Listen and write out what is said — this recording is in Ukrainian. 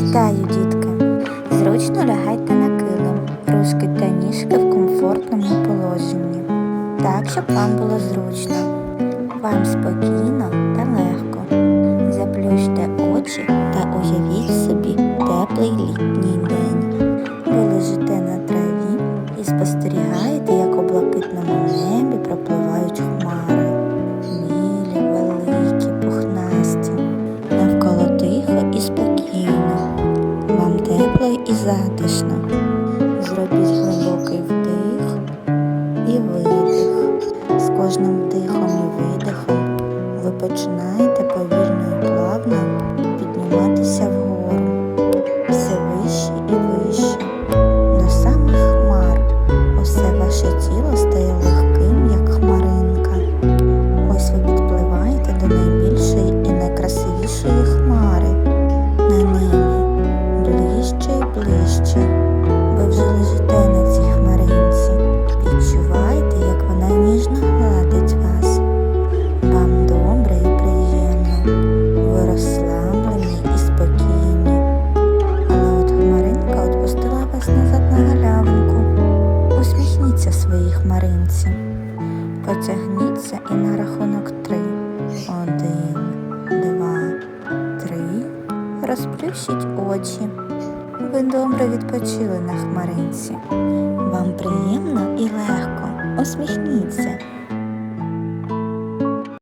Вітаю, дітки! Зручно лягайте на килим, ручки та ніжки в комфортному положенні, так, щоб вам було зручно. Вам спокійно та легко. Заплющте очі та уявіть собі теплий літній день. Ви лежите на траві і спостерігаєте, тепло і затишно. Зробіть глибокий вдих і видих. З кожним вдихом і видихом ви починаєте повільно Усміхніться своїй хмаринці. Потягніться і на рахунок три. Один, два, три. Розплющіть очі. Ви добре відпочили на хмаринці. Вам приємно і легко. Усміхніться.